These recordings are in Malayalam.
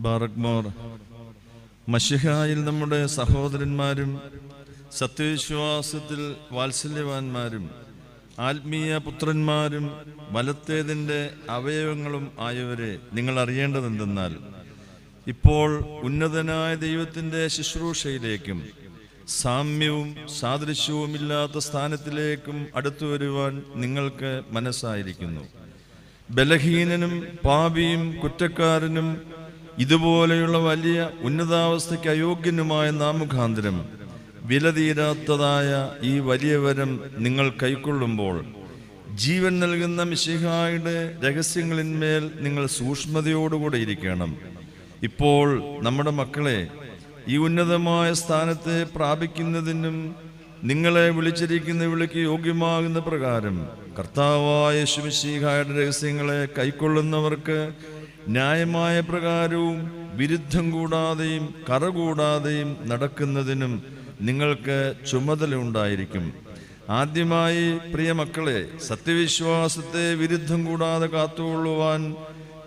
ബാറക്മോർ മഷിഹായിൽ നമ്മുടെ സഹോദരന്മാരും സത്യവിശ്വാസത്തിൽ വാത്സല്യവാന്മാരും ആത്മീയ പുത്രന്മാരും വലത്തേതിന്റെ അവയവങ്ങളും ആയവരെ നിങ്ങൾ അറിയേണ്ടതെന്തെന്നാൽ ഇപ്പോൾ ഉന്നതനായ ദൈവത്തിന്റെ ശുശ്രൂഷയിലേക്കും സാമ്യവും സാദൃശ്യവുമില്ലാത്ത സ്ഥാനത്തിലേക്കും അടുത്തു വരുവാൻ നിങ്ങൾക്ക് മനസ്സായിരിക്കുന്നു. ബലഹീനനും പാപിയും കുറ്റക്കാരനും ഇതുപോലെയുള്ള വലിയ ഉന്നതാവസ്ഥയ്ക്ക് അയോഗ്യനുമായ നാമുഖാന്തരം വില തീരാത്തതായ ഈ വലിയ വരം നിങ്ങൾ കൈക്കൊള്ളുമ്പോൾ ജീവൻ നൽകുന്ന മിശിഹായുടെ രഹസ്യങ്ങളിന്മേൽ നിങ്ങൾ സൂക്ഷ്മതയോടുകൂടെ ഇരിക്കണം. ഇപ്പോൾ നമ്മുടെ മക്കളെ ഈ ഉന്നതമായ സ്ഥാനത്തെ പ്രാപിക്കുന്നതിനും നിങ്ങളെ വിളിച്ചിരിക്കുന്ന വിളിക്ക് യോഗ്യമാകുന്ന പ്രകാരം കർത്താവായ ശുമിശീഹായുടെ രഹസ്യങ്ങളെ കൈക്കൊള്ളുന്നവർക്ക് ന്യായമായ പ്രകാരവും വിരുദ്ധം കൂടാതെയും കറ കൂടാതെയും നടക്കുന്നതിനും നിങ്ങൾക്ക് ചുമതല ഉണ്ടായിരിക്കും. ആദ്യമായി പ്രിയ മക്കളെ സത്യവിശ്വാസത്തെ വിരുദ്ധം കൂടാതെ കാത്തുകൊള്ളുവാൻ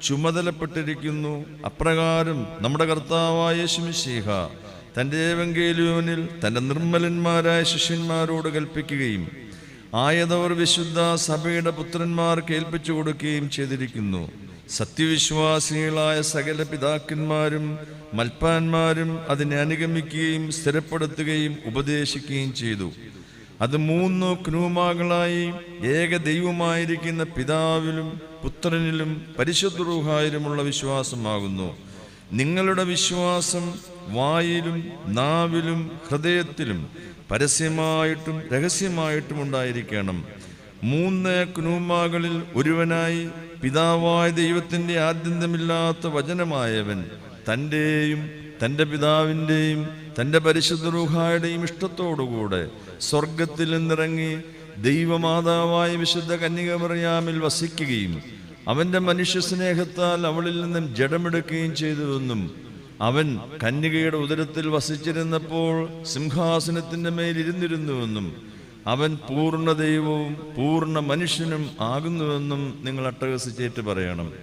ചുമതലപ്പെട്ടിരിക്കുന്നു അപ്രകാരം നമ്മുടെ കർത്താവായ യേശുമിശീഹ തന്റെ ഏവങ്കേലിയോനിൽ തന്റെ നിർമ്മലന്മാരായ ശിഷ്യന്മാരോട് കൽപ്പിക്കുകയും ആയതവർ വിശുദ്ധ സഭയുടെ പുത്രന്മാർക്ക് ഏൽപ്പിച്ചു കൊടുക്കുകയും ചെയ്തിരിക്കുന്നു. സത്യവിശ്വാസികളായ സകല പിതാക്കന്മാരും മൽപ്പാന്മാരും അതിനെ അനുഗമിക്കുകയും സ്ഥിരപ്പെടുത്തുകയും ഉപദേശിക്കുകയും ചെയ്തു. അത് മൂന്ന് ക്നൂമാകളായി ഏക ദൈവമായിരിക്കുന്ന പിതാവിലും പുത്രനിലും പരിശുദ്ധ വിശ്വാസമാകുന്നു. നിങ്ങളുടെ വിശ്വാസം വായിലും നാവിലും ഹൃദയത്തിലും പരസ്യമായിട്ടും രഹസ്യമായിട്ടും ഉണ്ടായിരിക്കണം. മൂന്ന് ക്നൂമാകളിൽ ഒരുവനായി പിതാവായ ദൈവത്തിന്റെ ആദ്യന്തമില്ലാത്ത വചനമായവൻ തന്റെയും തന്റെ പിതാവിന്റെയും തന്റെ പരിശുദ്ധ റൂഹായുടെയും ഇഷ്ടത്തോടുകൂടെ സ്വർഗത്തിൽ നിന്നിറങ്ങി ദൈവമാതാവായ വിശുദ്ധ കന്യകമറിയാമിൽ വസിക്കുകയും അവന്റെ മനുഷ്യ സ്നേഹത്താൽ അവളിൽ നിന്നും ജഡമെടുക്കുകയും ചെയ്തുവെന്നും അവൻ കന്യകയുടെ ഉദരത്തിൽ വസിച്ചിരുന്നപ്പോൾ സിംഹാസനത്തിന്റെ മേൽ ഇരുന്നിരുന്നുവെന്നും അവൻ പൂർണ ദൈവവും പൂർണ മനുഷ്യനും ആകുന്നുവെന്നും നിങ്ങൾ അട്ടഹസിച്ചേറ്റ് പറയണം.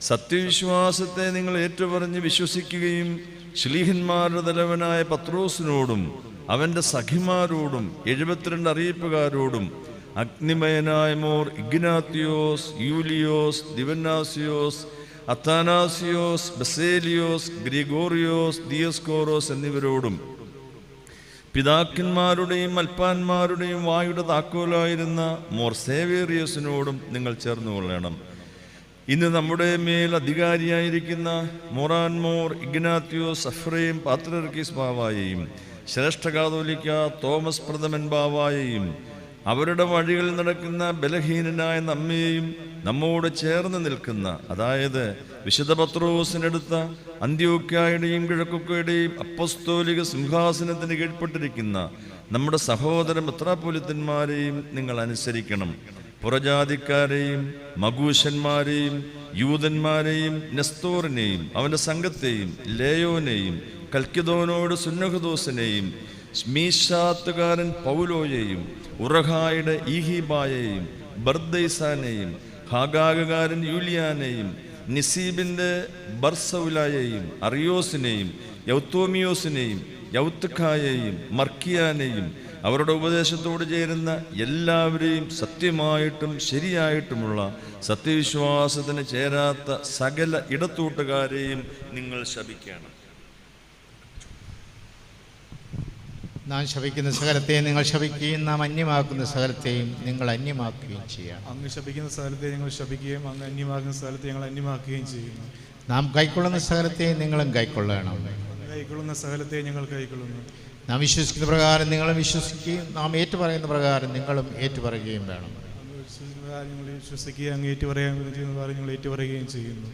സത്യവിശ്വാസത്തെ നിങ്ങൾ ഏറ്റുപറഞ്ഞ് വിശ്വസിക്കുകയും ശ്ലീഹന്മാരുടെ തലവനായ പത്രോസിനോടും അവന്റെ സഖിമാരോടും എഴുപത്തിരണ്ട് അറിയിപ്പുകാരോടും അഗ്നിമയനായ മോർ ഇഗ്നാത്തിയോസ് യൂലിയോസ് ദിവന്നാസിയോസ് അത്താനാസിയോസ് ബസേലിയോസ് ഗ്രിഗോറിയോസ് ദിയസ്കോറോസ് എന്നിവരോടും പിതാക്കന്മാരുടെയും അൽപ്പാന്മാരുടെയും വായുടെ താക്കോലായിരുന്ന മോർ സേവേറിയസിനോടും നിങ്ങൾ ചേർന്ന് കൊള്ളണം. ഇന്ന് നമ്മുടെ മേൽ അധികാരിയായിരിക്കുന്ന മൊറാൻ മോർ ഇഗ്നാത്യോ സഫ്രയും പാത്രർക്കീസ് ബാവായെയും ശ്രേഷ്ഠ കാതോലിക്ക തോമസ് പ്രഥമൻ ബാവായെയും അവരുടെ വഴികളിൽ നടക്കുന്ന ബലഹീനനായ നമ്മയെയും നമ്മോട് ചേർന്ന് നിൽക്കുന്ന അതായത് വിശുദ്ധ പത്രോസിനെടുത്ത അന്ത്യോക്കായുടെയും കിഴക്കൊക്കയുടെയും അപ്പസ്തോലിക സിംഹാസനത്തിന് കീഴ്പ്പെട്ടിരിക്കുന്ന നമ്മുടെ സഹോദര മെത്രാപ്പൊലിത്തന്മാരെയും നിങ്ങൾ അനുസരിക്കണം. പുറജാതിക്കാരെയും മകൂശന്മാരെയും യൂതന്മാരെയും നെസ്തോറിനെയും അവന്റെ സംഘത്തെയും ലേയോനെയും കൽക്കിദോനോട് സുന്നഹദോസിനെയും സ്മീഷാത്തുകാരൻ പൗലോയെയും ഉറഹായുടെ ഈഹിബായെയും ബർദൈസാനെയും ഹാഗാഗകാരൻ യൂലിയാനെയും നിസീബിന്റെ ബർസൗലായെയും അറിയോസിനെയും യൗത്തോമിയോസിനെയും യൗത്തുഖായെയും മർക്കിയാനെയും അവരുടെ ഉപദേശത്തോട് ചേരുന്ന എല്ലാവരെയും സത്യമായിട്ടും ശരിയായിട്ടുമുള്ള സത്യവിശ്വാസത്തിന് ചേരാത്ത സകല ഇടത്തൂട്ടുകാരെയും നിങ്ങൾ ശപിക്കണം. നാം ശപിക്കുന്ന സകലത്തെയും നിങ്ങൾ ശപിക്കുകയും നാം അന്യമാക്കുന്ന സകലത്തെയും നിങ്ങൾ അന്യമാക്കുകയും ചെയ്യണം അങ്ങ് ശപിക്കുന്ന സ്ഥലത്തെ ഞങ്ങൾ ശപിക്കുകയും അങ്ങ് അന്യമാക്കുന്ന സ്ഥലത്തെ ഞങ്ങൾ അന്യമാക്കുകയും ചെയ്യുന്നു. നാം കൈക്കൊള്ളുന്ന സകലത്തെയും നിങ്ങളും കൈക്കൊള്ളണം. കൈക്കൊള്ളുന്ന സകലത്തെ ഞങ്ങൾ കൈക്കൊള്ളുന്നു. നാം വിശ്വസിക്കുന്ന പ്രകാരം നിങ്ങളും വിശ്വസിക്കുകയും നാം ഏറ്റുപറയുന്ന പ്രകാരം നിങ്ങളും ഏറ്റുപറയുകയും വേണം. വിശ്വസിക്കുന്ന ഞങ്ങൾ വിശ്വസിക്കുകയും അങ്ങ് ഏറ്റുപറയാൻ ഞങ്ങൾ ഏറ്റുപറയുകയും ചെയ്യുന്നു.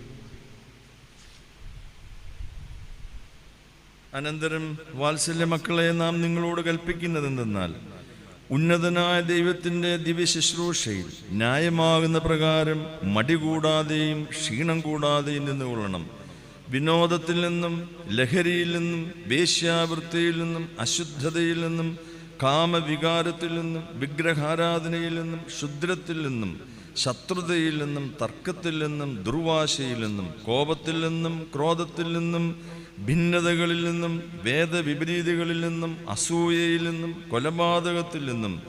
അനന്തരം വാത്സല്യ മക്കളെ നാം നിങ്ങളോട് കൽപ്പിക്കുന്നത് എന്തെന്നാൽ ഉന്നതനായ ദൈവത്തിന്റെ ദിവ്യ ശുശ്രൂഷയിൽ ന്യായമാകുന്ന പ്രകാരം മടി കൂടാതെയും ക്ഷീണം കൂടാതെയും നിന്നുകൊള്ളണം. വിനോദത്തിൽ നിന്നും ലഹരിയിൽ നിന്നും വേശ്യാവൃത്തിയിൽ നിന്നും അശുദ്ധതയിൽ നിന്നും കാമവികാരത്തിൽ നിന്നും വിഗ്രഹാരാധനയിൽ നിന്നും ക്ഷുദ്രത്തിൽ നിന്നും ശത്രുതയിൽ നിന്നും തർക്കത്തിൽ നിന്നും ദുർവാശയിൽ നിന്നും കോപത്തിൽ നിന്നും ക്രോധത്തിൽ നിന്നും ഭിന്നതകളിൽ നിന്നും വേദവിപരീതകളിൽ നിന്നും അസൂയയിൽ നിന്നും കൊലപാതകത്തിൽ നിന്നും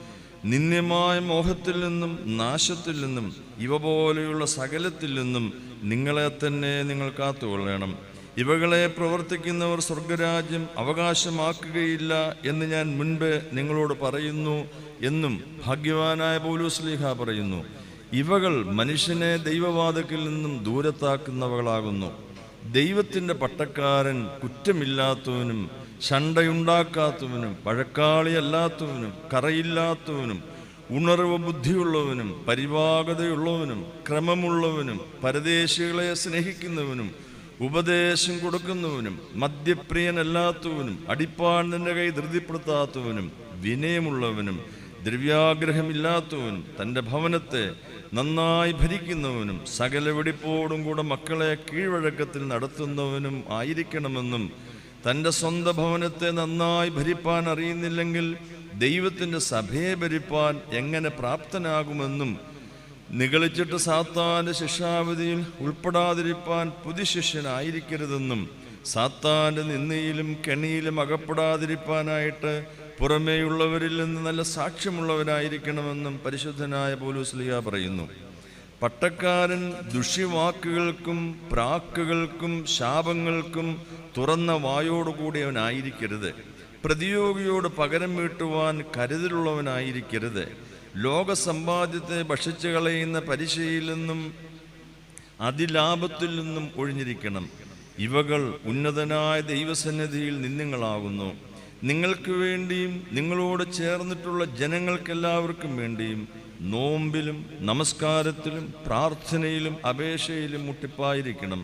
നിന്ദ്യമായ മോഹത്തിൽ നിന്നും നാശത്തിൽ നിന്നും ഇവ പോലെയുള്ള സകലത്തിൽ നിന്നും നിങ്ങളെ തന്നെ നിങ്ങൾ കാത്തുകൊള്ളണം. ഇവകളെ പ്രവർത്തിക്കുന്നവർ സ്വർഗരാജ്യം അവകാശമാക്കുകയില്ല എന്ന് ഞാൻ മുൻപ് നിങ്ങളോട് പറയുന്നു എന്നും ഭാഗ്യവാനായ പൗലൂസ്ലീഹ പറയുന്നു. ഇവകൾ മനുഷ്യനെ ദൈവവാദത്തിൽ നിന്നും ദൂരത്താക്കുന്നവകളാകുന്നു. ദൈവത്തിന്റെ പട്ടക്കാരൻ കുറ്റമില്ലാത്തവനും ശണ്ടയുണ്ടാക്കാത്തവനും പഴക്കാളിയല്ലാത്തവനും കറയില്ലാത്തവനും ഉണർവ് ബുദ്ധിയുള്ളവനും പരിവാഗതയുള്ളവനും ക്രമമുള്ളവനും പരദേശികളെ സ്നേഹിക്കുന്നവനും ഉപദേശം കൊടുക്കുന്നവനും മദ്യപ്രിയനല്ലാത്തവനും അടിപ്പാണിന്റെ കൈ ധൃതിപ്പെടുത്താത്തവനും വിനയമുള്ളവനും ദ്രവ്യാഗ്രഹമില്ലാത്തവനും തന്റെ ഭവനത്തെ നന്നായി ഭരിക്കുന്നവനും സകല വെടിപ്പോടും കൂടെ മക്കളെ കീഴ്വഴക്കത്തിൽ നടത്തുന്നവനും ആയിരിക്കണമെന്നും തന്റെ സ്വന്തം ഭവനത്തെ നന്നായി ഭരിപ്പാൻ അറിയുന്നില്ലെങ്കിൽ ദൈവത്തിന്റെ സഭയെ ഭരിപ്പാൻ എങ്ങനെ പ്രാപ്തനാകുമെന്നും നികളിച്ചിട്ട് സാത്താന്റെ ശിക്ഷാവിധിയിൽ ഉൾപ്പെടാതിരിപ്പാൻ പുതുശിഷ്യനായിരിക്കരുതെന്നും സാത്താന്റെ നിന്ദയിലും കെണിയിലും അകപ്പെടാതിരിപ്പാനായിട്ട് പുറമേയുള്ളവരിൽ നിന്ന് നല്ല സാക്ഷ്യമുള്ളവരായിരിക്കണമെന്നും പരിശുദ്ധനായ പോലൂസ്ലിയ പറയുന്നു. പട്ടക്കാരൻ ദുഷ്യവാക്കുകൾക്കും പ്രാക്കുകൾക്കും ശാപങ്ങൾക്കും തുറന്ന വായോടുകൂടി അവനായിരിക്കരുത്. പ്രതിയോഗിയോട് പകരം വീട്ടുവാൻ കരുതലുള്ളവനായിരിക്കരുത്. ലോകസമ്പാദ്യത്തെ ഭക്ഷിച്ചു കളയുന്ന പരിശയിൽ നിന്നും അതിലാപത്തിൽ നിന്നും ഒഴിഞ്ഞിരിക്കണം. ഇവകൾ ഉന്നതനായ ദൈവസന്നിധിയിൽ നിന്നുങ്ങളാകുന്നു. നിങ്ങൾക്ക് വേണ്ടിയും നിങ്ങളോട് ചേർന്നിട്ടുള്ള ജനങ്ങൾക്കെല്ലാവർക്കും വേണ്ടിയും നോമ്പിലും നമസ്കാരത്തിലും പ്രാർത്ഥനയിലും അപേക്ഷയിലും മുട്ടിപ്പായിരിക്കണം.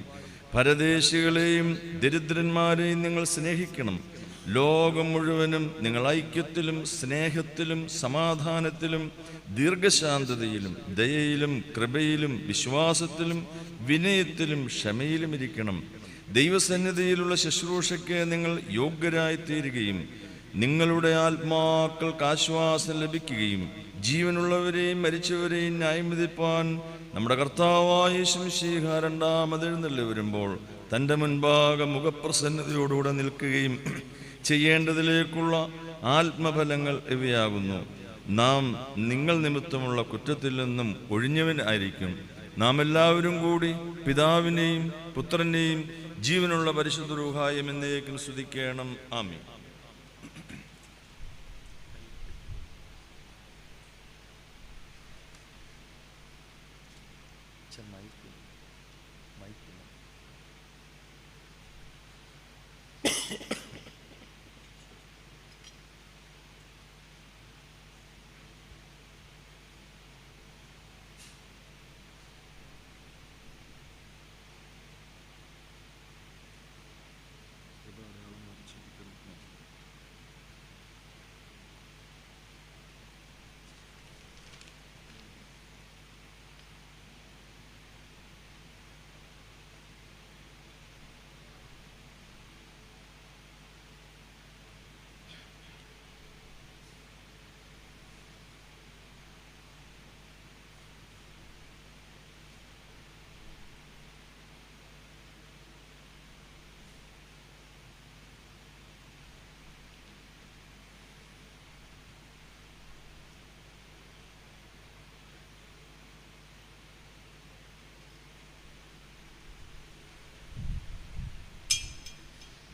പരദേശികളെയും ദരിദ്രന്മാരെയും നിങ്ങൾ സ്നേഹിക്കണം. ലോകം മുഴുവനും നിങ്ങൾ ഐക്യത്തിലും സ്നേഹത്തിലും സമാധാനത്തിലും ദീർഘശാന്തതയിലും ദയയിലും കൃപയിലും വിശ്വാസത്തിലും വിനയത്തിലും ക്ഷമയിലും ഇരിക്കണം. ദൈവസന്നിധിയിലുള്ള ശുശ്രൂഷയ്ക്ക് നിങ്ങൾ യോഗ്യരായി തീരുകയും നിങ്ങളുടെ ആത്മാക്കൾക്ക് ആശ്വാസം ലഭിക്കുകയും ജീവനുള്ളവരെയും മരിച്ചവരെയും ന്യായംവിധിപ്പാൻ നമ്മുടെ കർത്താവായ ശംശീഹ രണ്ടാമതെഴുന്നള്ളി വരുമ്പോൾ തന്റെ മുൻപാകെ മുഖപ്രസന്നതയോടുകൂടെ നിൽക്കുകയും ചെയ്യേണ്ടതിലേക്കുള്ള ആത്മഫലങ്ങൾ ഇവയാകുന്നു. നാം നിങ്ങൾ നിമിത്തമുള്ള കുറ്റത്തിൽ നിന്നും ഒഴിഞ്ഞവനായിരിക്കും നാം എല്ലാവരും കൂടി പിതാവിനെയും പുത്രനെയും ജീവനുള്ള പരിശുദ്ധ രൂഹായം എന്നേക്കും സ്തുതിക്കണം. ആമി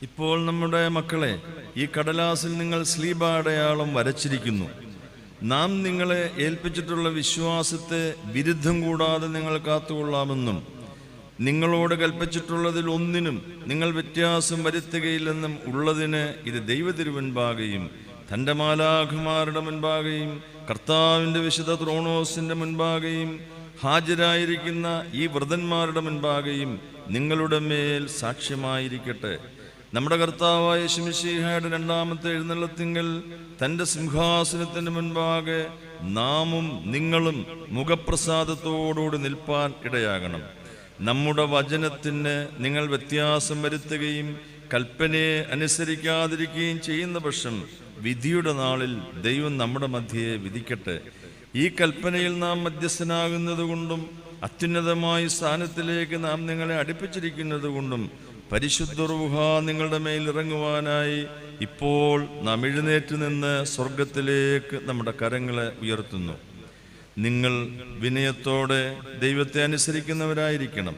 ഇപ്പോൾ നമ്മുടെ മക്കളെ ഈ കടലാസിൽ നിങ്ങൾ സ്ലീബ അടയാളം വരച്ചിരിക്കുന്നു. നാം നിങ്ങളെ ഏൽപ്പിച്ചിട്ടുള്ള വിശ്വാസത്തെ വിരുദ്ധം കൂടാതെ നിങ്ങൾ കാത്തുകൊള്ളാമെന്നും നിങ്ങളോട് കൽപ്പിച്ചിട്ടുള്ളതിൽ ഒന്നിനും നിങ്ങൾ വ്യത്യാസം വരുത്തുകയില്ലെന്നും ഉള്ളതിന് ഇത് ദൈവതിരുവൻപാകെയും തന്റെ മാലാഖുമാരുടെ മുൻപാകെയും കർത്താവിന്റെ വിശുദ്ധ ത്രോണോസിന്റെ മുൻപാകെയും ഹാജരായിരിക്കുന്ന ഈ വ്രതന്മാരുടെ മുൻപാകെയും നിങ്ങളുടെ മേൽ സാക്ഷ്യമായിരിക്കട്ടെ. നമ്മുടെ കർത്താവായ ശിമിശിഹയുടെ രണ്ടാമത്തെ എഴുന്നള്ളത്തിങ്കൽ തന്റെ സിംഹാസനത്തിന് മുൻപാകെ നാമും നിങ്ങളും മുഖപ്രസാദത്തോടുകൂടി നിൽപ്പാൻ ഇടയാകണം. നമ്മുടെ വചനത്തിന് നിങ്ങൾ വ്യത്യാസം വരുത്തുകയും കൽപ്പനയെ അനുസരിക്കാതിരിക്കുകയും ചെയ്യുന്ന പക്ഷം വിധിയുടെ നാളിൽ ദൈവം നമ്മുടെ മധ്യയെ വിധിക്കട്ടെ. ഈ കൽപ്പനയിൽ നാം മധ്യസ്ഥനാകുന്നത് കൊണ്ടും അത്യുന്നതമായ സ്ഥാനത്തിലേക്ക് നാം നിങ്ങളെ അടുപ്പിച്ചിരിക്കുന്നത് കൊണ്ടും പരിശുദ്ധ റൂഹ നിങ്ങളുടെ മേൽ ഇറങ്ങുവാനായി ഇപ്പോൾ നാം എഴുന്നേറ്റ് നിന്ന് സ്വർഗത്തിലേക്ക് നമ്മുടെ കരങ്ങളെ ഉയർത്തുന്നു. നിങ്ങൾ വിനയത്തോടെ ദൈവത്തെ അനുസരിക്കുന്നവരായിരിക്കണം.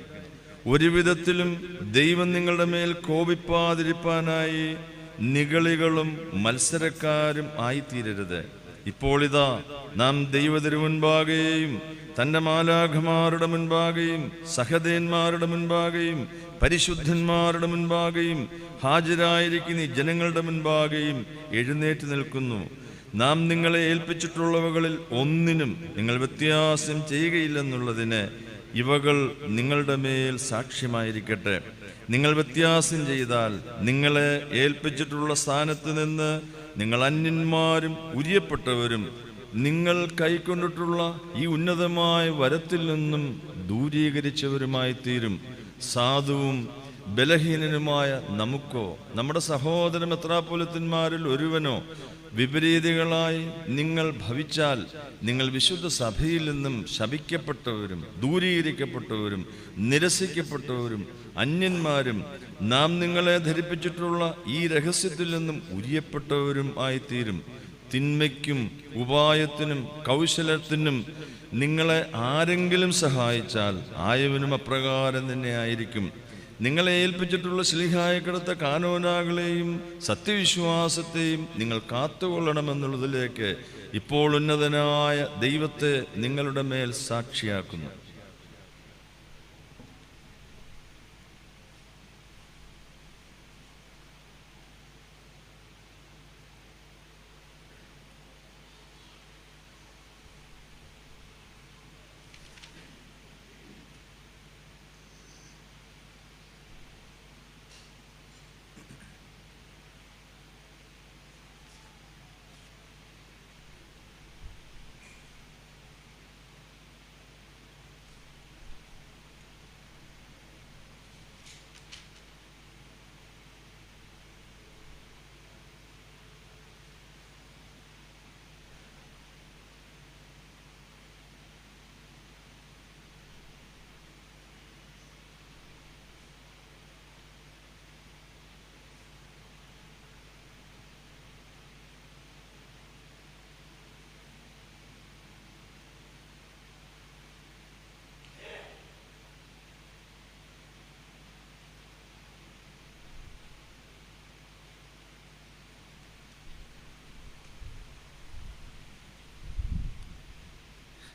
ഒരുവിധത്തിലും ദൈവം നിങ്ങളുടെ മേൽ കോപിപ്പാതിരിപ്പാനായി നികളികളും മത്സരക്കാരും ആയിത്തീരരുത്. ഇപ്പോൾ ഇതാ നാം ദൈവതിരു മുൻപാകെയും തന്റെ മാലാഖമാരുടെ മുൻപാകെയും സഹദേന്മാരുടെ മുൻപാകെയും പരിശുദ്ധന്മാരുടെ മുൻപാകെയും ഹാജരായിരിക്കുന്ന ജനങ്ങളുടെ മുൻപാകെയും എഴുന്നേറ്റ് നിൽക്കുന്നു. നാം നിങ്ങളെ ഏൽപ്പിച്ചിട്ടുള്ളവകളിൽ ഒന്നിനും നിങ്ങൾ വ്യത്യാസം ചെയ്യുകയില്ലെന്നുള്ളതിന് ഇവകൾ നിങ്ങളുടെ മേൽ സാക്ഷ്യമായിരിക്കട്ടെ. നിങ്ങൾ വ്യത്യാസം ചെയ്താൽ നിങ്ങളെ ഏൽപ്പിച്ചിട്ടുള്ള സ്ഥാനത്ത് നിന്ന് നിങ്ങൾ അന്യന്മാരും ഉരിയപ്പെട്ടവരും നിങ്ങൾ കൈക്കൊണ്ടിട്ടുള്ള ഈ ഉന്നതമായ വരത്തിൽ നിന്നും ദൂരീകരിച്ചവരുമായി തീരും സാധുവും ബലഹീനനുമായ നമുക്കോ നമ്മുടെ സഹോദര മെത്രാപൊലിത്തന്മാരിൽ ഒരുവനോ വിപരീതികളായി നിങ്ങൾ ഭവിച്ചാൽ നിങ്ങൾ വിശുദ്ധ സഭയിൽ നിന്നും ശപിക്കപ്പെട്ടവരും ദൂരീകരിക്കപ്പെട്ടവരും നിരസിക്കപ്പെട്ടവരും അന്യന്മാരും നാം നിങ്ങളെ ധരിപ്പിച്ചിട്ടുള്ള ഈ രഹസ്യത്തിൽ നിന്നും ഉരിയപ്പെട്ടവരും ആയിത്തീരും. തിന്മയ്ക്കും ഉപായത്തിനും കൗശലത്തിനും നിങ്ങളെ ആരെങ്കിലും സഹായിച്ചാൽ ആയവനും അപ്രകാരം തന്നെ ആയിരിക്കും. നിങ്ങളെ ഏൽപ്പിച്ചിട്ടുള്ള ശ്ലീഹായ കിടത്ത കാനോനാകളെയും സത്യവിശ്വാസത്തെയും നിങ്ങൾ കാത്തുകൊള്ളണമെന്നുള്ളതിലേക്ക് ഇപ്പോൾ ഉന്നതനായ ദൈവത്തെ നിങ്ങളുടെ മേൽ സാക്ഷിയാക്കുന്നു.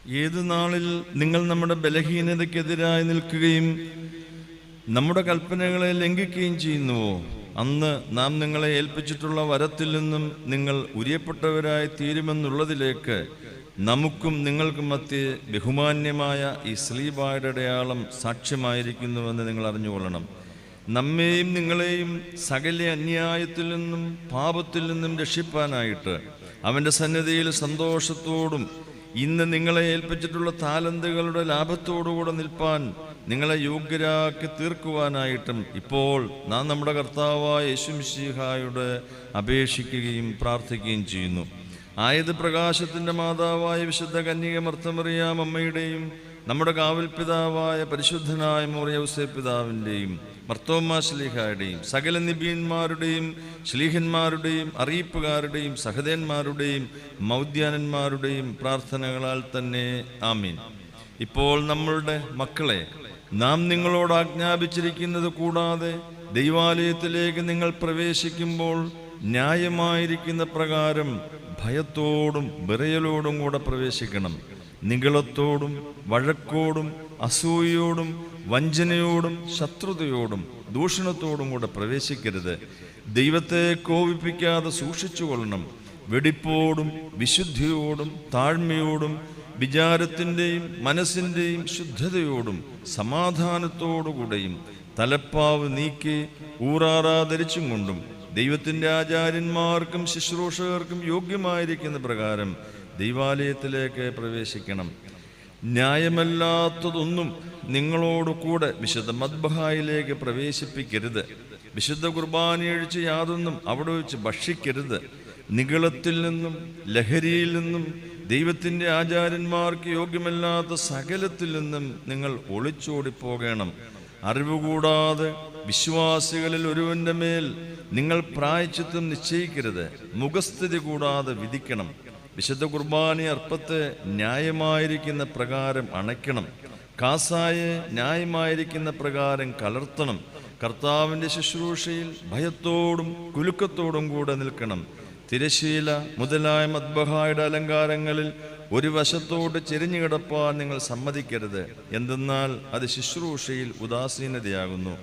ഏത് നാളിൽ നിങ്ങൾ നമ്മുടെ ബലഹീനതയ്ക്കെതിരായി നിൽക്കുകയും നമ്മുടെ കൽപ്പനകളെ ലംഘിക്കുകയും ചെയ്യുന്നുവോ? അന്ന് നാം നിങ്ങളെ ഏൽപ്പിച്ചിട്ടുള്ള വരത്തിൽ നിന്നും നിങ്ങൾ ഉരിയപ്പെട്ടവരായി തീരുമെന്നുള്ളതിലേക്ക് നമുക്കും നിങ്ങൾക്കും മധ്യേ ബഹുമാന്യമായ ഈ സ്ലീബായുടെ അടയാളം സാക്ഷ്യമായിരിക്കുന്നുവെന്ന് നിങ്ങൾ അറിഞ്ഞുകൊള്ളണം. നമ്മെയും നിങ്ങളെയും സകല അന്യായത്തിൽ നിന്നും പാപത്തിൽ നിന്നും രക്ഷിപ്പാനായിട്ട് അവന്റെ സന്നിധിയിൽ സന്തോഷത്തോടും ഇന്ന് നിങ്ങളെ ഏൽപ്പിച്ചിട്ടുള്ള താലന്തുകളുടെ ലാഭത്തോടുകൂടെ നിൽപ്പാൻ നിങ്ങളെ യോഗ്യരാക്കി തീർക്കുവാനായിട്ടും ഇപ്പോൾ നാം നമ്മുടെ കർത്താവായ യേശുമിശിഹായുടെ അപേക്ഷിക്കുകയും പ്രാർത്ഥിക്കുകയും ചെയ്യുന്നു. ആയത് പ്രകാശത്തിന്റെ മാതാവായ വിശുദ്ധ കന്യക മർത്തമറിയാം അമ്മയുടെയും നമ്മുടെ കാവൽ പിതാവായ പരിശുദ്ധനായ മോറിയൗസേ പിതാവിന്റെയും മർത്തോമ്മ ശ്ലീഹായുടെയും സകല നിബിയന്മാരുടെയും ശ്ലീഹന്മാരുടെയും അറിയിപ്പുകാരുടെയും സഹദേന്മാരുടെയും മൗദ്യാനന്മാരുടെയും പ്രാർത്ഥനകളാൽ തന്നെ ആമീൻ. ഇപ്പോൾ നമ്മളുടെ മക്കളെ നാം നിങ്ങളോട് ആജ്ഞാപിച്ചിരിക്കുന്നത് കൂടാതെ ദൈവാലയത്തിലേക്ക് നിങ്ങൾ പ്രവേശിക്കുമ്പോൾ ന്യായമായിരിക്കുന്ന പ്രകാരം ഭയത്തോടും വിറയലോടും കൂടെ പ്രവേശിക്കണം. നികളത്തോടും വഴക്കോടും അസൂയയോടും വഞ്ചനയോടും ശത്രുതയോടും ദൂഷണത്തോടും കൂടെ പ്രവേശിക്കരുത്. ദൈവത്തെ കോപിപ്പിക്കാതെ സൂക്ഷിച്ചുകൊള്ളണം വെടിപ്പോടും വിശുദ്ധിയോടും താഴ്മയോടും വിചാരത്തിന്റെയും മനസ്സിന്റെയും ശുദ്ധതയോടും സമാധാനത്തോടുകൂടെയും തലപ്പാവ് നീക്കി ഊറാറാ കൊണ്ടും ദൈവത്തിന്റെ ആചാര്യന്മാർക്കും ശുശ്രൂഷകർക്കും യോഗ്യമായിരിക്കുന്ന പ്രകാരം ദൈവാലയത്തിലേക്ക് പ്രവേശിക്കണം. ന്യായമല്ലാത്തതൊന്നും നിങ്ങളോട് കൂടെ വിശുദ്ധ മദ്ബഹായിലേക്ക് പ്രവേശിപ്പിക്കരുത്. വിശുദ്ധ കുർബാനയഴിച്ച് യാതൊന്നും അവിടെ വെച്ച് ഭക്ഷിക്കരുത്. നികളത്തിൽ നിന്നും ലഹരിയിൽ നിന്നും ദൈവത്തിന്റെ ആചാര്യന്മാർക്ക് യോഗ്യമല്ലാത്ത സകലത്തിൽ നിന്നും നിങ്ങൾ ഒളിച്ചോടിപ്പോകണം. അറിവ് കൂടാതെ വിശ്വാസികളിൽ ഒരുവന്റെ മേൽ നിങ്ങൾ പ്രായച്ചിത്വം നിശ്ചയിക്കരുത്. മുഖസ്ഥിതി കൂടാതെ വിധിക്കണം. വിശുദ്ധ കുർബാന അർപ്പത്തെ ന്യായമായിരിക്കുന്ന പ്രകാരം അണയ്ക്കണം. കാസായെ ന്യായമായിരിക്കുന്ന പ്രകാരം കലർത്തണം. കർത്താവിന്റെ ശുശ്രൂഷയിൽ ഭയത്തോടും കുലുക്കത്തോടും കൂടെ നിൽക്കണം. തിരശീല മുതലായ മദ്ബഹായുടെ അലങ്കാരങ്ങളിൽ ഒരു വശത്തോട്ട് ചെരിഞ്ഞു കിടപ്പാൻ നിങ്ങൾ സമ്മതിക്കരുത്. എന്തെന്നാൽ അത് ശുശ്രൂഷയിൽ ഉദാസീനതയാകുന്നു.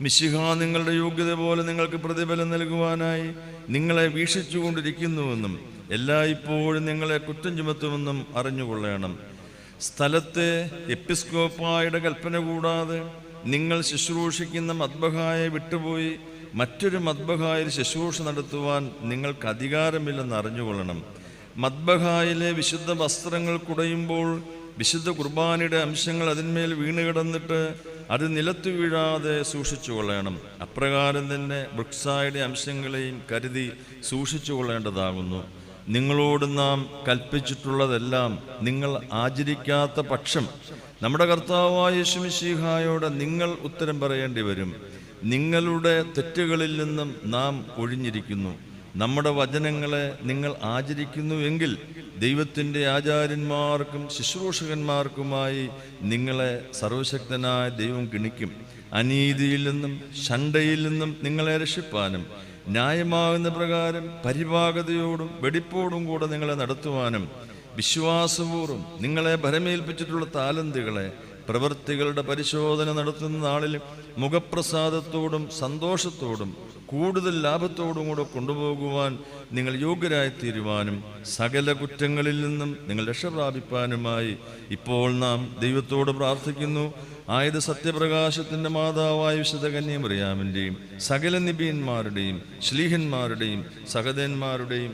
മിശിഹ നിങ്ങളുടെ യോഗ്യത പോലെ നിങ്ങൾക്ക് പ്രതിഫലം നൽകുവാനായി നിങ്ങളെ വീക്ഷിച്ചുകൊണ്ടിരിക്കുന്നുവെന്നും എല്ലായ്പ്പോഴും നിങ്ങളെ കുറ്റം ചുമത്തുമെന്നും അറിഞ്ഞുകൊള്ളണം. സ്ഥലത്തെ എപ്പിസ്കോപ്പായുടെ കൽപ്പന കൂടാതെ നിങ്ങൾ ശുശ്രൂഷിക്കുന്ന മദ്ബഹായെ വിട്ടുപോയി മറ്റൊരു മദ്ബഹായിൽ ശുശ്രൂഷ നടത്തുവാൻ നിങ്ങൾക്ക് അധികാരമില്ലെന്ന് അറിഞ്ഞുകൊള്ളണം. മദ്ബഹായിലെ വിശുദ്ധ വസ്ത്രങ്ങൾ കുടയുമ്പോൾ വിശുദ്ധ കുർബാനയുടെ അംശങ്ങൾ അതിന്മേൽ വീണ് കിടന്നിട്ട് അത് നിലത്തു വീഴാതെ സൂക്ഷിച്ചു കൊള്ളണം. അപ്രകാരം തന്നെ വൃക്സായുടെ അംശങ്ങളെയും കരുതി സൂക്ഷിച്ചു കൊള്ളേണ്ടതാകുന്നു. നിങ്ങളോട് നാം കൽപ്പിച്ചിട്ടുള്ളതെല്ലാം നിങ്ങൾ ആചരിക്കാത്ത പക്ഷം നമ്മുടെ കർത്താവായ യേശുമിശിഹായോട് നിങ്ങൾ ഉത്തരം പറയേണ്ടി വരും. നിങ്ങളുടെ തെറ്റുകളിൽ നിന്നും നാം ഒഴിഞ്ഞിരിക്കുന്നു. നമ്മുടെ വചനങ്ങളെ നിങ്ങൾ ആചരിക്കുന്നുവെങ്കിൽ ദൈവത്തിന്റെ ആചാര്യന്മാർക്കും ശുശ്രൂഷകന്മാർക്കുമായി നിങ്ങളെ സർവശക്തനായ ദൈവം ഗണിക്കും. അനീതിയിൽ നിന്നും ശണ്ടയിൽ നിന്നും നിങ്ങളെ രക്ഷിപ്പാനും ന്യായമാകുന്ന പ്രകാരം പരിപാകതയോടും വെടിപ്പോടും കൂടെ നിങ്ങളെ നടത്തുവാനും വിശ്വാസപൂർവം നിങ്ങളെ ഭരമേൽപ്പിച്ചിട്ടുള്ള താലന്തുകളെ പ്രവൃത്തികളുടെ പരിശോധന നടത്തുന്ന നാളിൽ മുഖപ്രസാദത്തോടും സന്തോഷത്തോടും കൂടുതൽ ലാഭത്തോടും കൂടെ കൊണ്ടുപോകുവാൻ നിങ്ങൾ യോഗ്യരായി തീരുവാനും സകല കുറ്റങ്ങളിൽ നിന്നും നിങ്ങൾ രക്ഷപ്രാപിപ്പാനുമായി ഇപ്പോൾ നാം ദൈവത്തോട് പ്രാർത്ഥിക്കുന്നു. ആയത് സത്യപ്രകാശത്തിന്റെ മാതാവായ വിശുദ്ധ കന്യമറിയാമിന്റെയും സകല നിബിയന്മാരുടെയും ശ്ലീഹന്മാരുടെയും സഹതന്മാരുടെയും